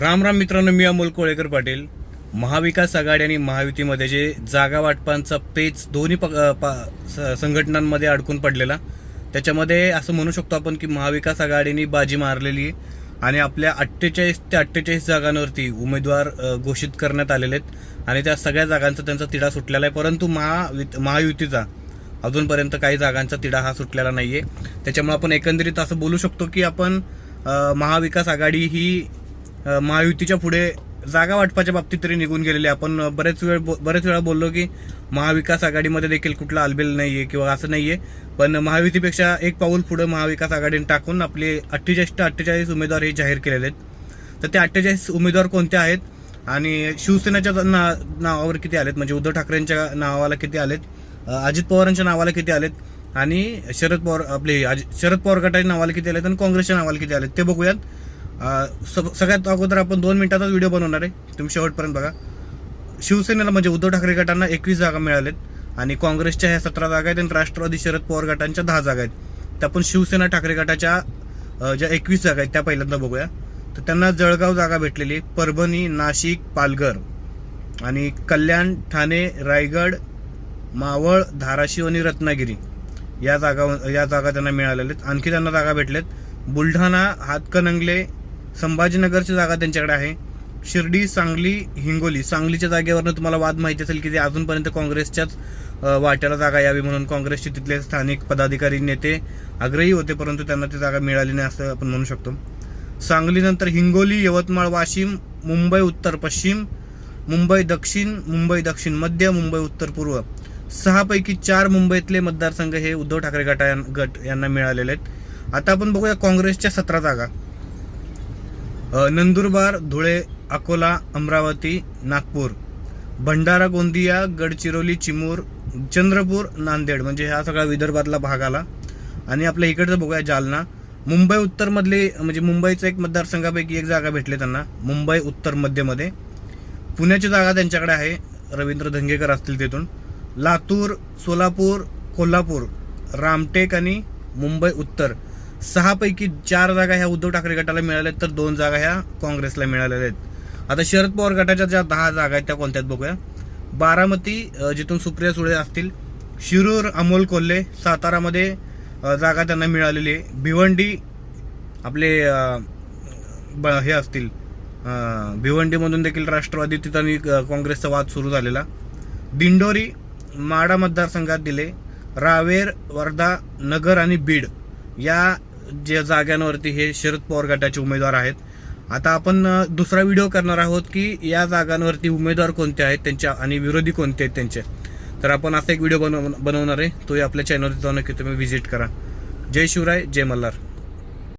राम राम मित्रांनो मी अमोल कोळेकर पाटील. महाविकास आघाडी आणि महायुतीमध्ये जे जागा वाटपांचा पेच दोन्ही प पा- संघटनांमध्ये अडकून पडलेला त्याच्यामध्ये असं म्हणू शकतो आपण की महाविकास आघाडीने बाजी मारलेली आहे आणि आपल्या अठ्ठेचाळीस ते अठ्ठेचाळीस जागांवरती उमेदवार घोषित करण्यात आलेले आहेत आणि त्या सगळ्या जागांचा त्यांचा तिढा सुटलेला आहे. परंतु महा महायुतीचा अजूनपर्यंत काही जागांचा तिढा हा सुटलेला नाही आहे त्याच्यामुळे आपण एकंदरीत असं बोलू शकतो की आपण महाविकास आघाडी ही महायुतीच्या पुढे जागा वाटपाच्या बाबतीत तरी निघून गेलेली आपण बरेच वेळ बो- बरेच वेळा बोललो की महाविकास आघाडीमध्ये देखील कुठला आल्बेल नाही आहे किंवा असं नाही आहे पण महायुतीपेक्षा एक पाऊल पुढे महाविकास आघाडीने टाकून आपले अठ्ठेचाळीस ते अठ्ठेचाळीस उमेदवार हे जाहीर केलेले आहेत. तर ते अठ्ठेचाळीस उमेदवार कोणते आहेत? आणि शिवसेनेच्या ना नावावर किती आलेत? म्हणजे उद्धव ठाकरेंच्या नावाला किती आलेत? अजित पवारांच्या नावाला किती आलेत? आणि शरद पवार आपले अजि- शरद पवार गटाच्या नावाला किती आलेत? आणि काँग्रेसच्या नावाला किती आलेत? ते बघूयात. स- सगळ्यात अगोदर आपण दोन मिनिटाचाच व्हिडिओ बनवणार आहे. तुम्ही शेवटपर्यंत बघा. शिवसेनेला म्हणजे उद्धव ठाकरे गटांना एकवीस जागा मिळालेत आणि काँग्रेसच्या ह्या सतरा जागा आहेत आणि राष्ट्रवादी शरद पवार गटांच्या दहा जागा आहेत. त्या पण शिवसेना ठाकरे गटाच्या ज्या एकवीस जागा आहेत त्या पहिल्यांदा बघूया. तर त्यांना जळगाव जागा भेटलेली परभणी नाशिक पालघर आणि कल्याण ठाणे रायगड मावळ धाराशिव आणि रत्नागिरी या जागा या जागा त्यांना मिळालेल्या आहेत. आणखी त्यांना जागा भेटल्यात बुलढाणा हातकणंगले संभाजीनगरची जागा त्यांच्याकडे आहे. शिर्डी सांगली हिंगोली. सांगलीच्या जागेवरनं तुम्हाला वाद माहिती असेल की ते अजूनपर्यंत काँग्रेसच्याच वाट्याला जागा यावी म्हणून काँग्रेसचे तिथले स्थानिक पदाधिकारी नेते आग्रही होते परंतु त्यांना ती जागा मिळाली नाही असं आपण म्हणू शकतो. सांगलीनंतर हिंगोली यवतमाळ वाशिम मुंबई उत्तर पश्चिम मुंबई दक्षिण मुंबई दक्षिण मध्य मुंबई उत्तर पूर्व. सहापैकी चार मुंबईतले मतदारसंघ हे उद्धव ठाकरे गटा गट यांना मिळालेले आहेत. आता आपण बघूया काँग्रेसच्या सतरा जागा. नंदुरबार धुळे अकोला अमरावती नागपूर भंडारा गोंदिया गडचिरोली चिमूर चंद्रपूर नांदेड म्हणजे हा सगळा विदर्भातला भाग आला. आणि आपल्या इकडचं बघूया जालना. मुंबई उत्तरमधले म्हणजे मुंबईचा एक मतदारसंघापैकी एक जागा भेटली त्यांना मुंबई उत्तर मध्यमध्ये. पुण्याची जागा त्यांच्याकडे आहे रवींद्र धंगेकर असतील तिथून. लातूर सोलापूर कोल्हापूर रामटेक आणि मुंबई उत्तर. सहापैकी चार जागा ह्या उद्धव ठाकरे गटाला मिळाल्या आहेत तर दोन जागा ह्या काँग्रेसला मिळालेल्या आहेत. आता शरद पवार गटाच्या ज्या दहा जागा आहेत त्या कोणत्या बघूया. बारामती जिथून सुप्रिया सुळे असतील शिरूर अमोल कोल्हे सातारामध्ये जागा त्यांना मिळालेली आहे. भिवंडी आपले ब- हे असतील भिवंडीमधून देखील राष्ट्रवादी तिथं आणि काँग्रेसचा वाद सुरू झालेला. दिंडोरी माडा मतदारसंघात दिले. रावेर वर्धा नगर आणि बीड या ज्या जागांवरती हे शरद पवार गटाचे उमेदवार आहेत. आता आपण दुसरा व्हिडिओ करणार आहोत की या जागांवरती उमेदवार कोणते आहेत त्यांच्या आणि विरोधी कोणते आहेत त्यांचे. तर आपण असा एक व्हिडिओ बनव बनवणार आहे. तोही आपल्या चॅनलवर जाऊन की तुम्ही व्हिजिट करा. जय शिवराय जय मल्हार.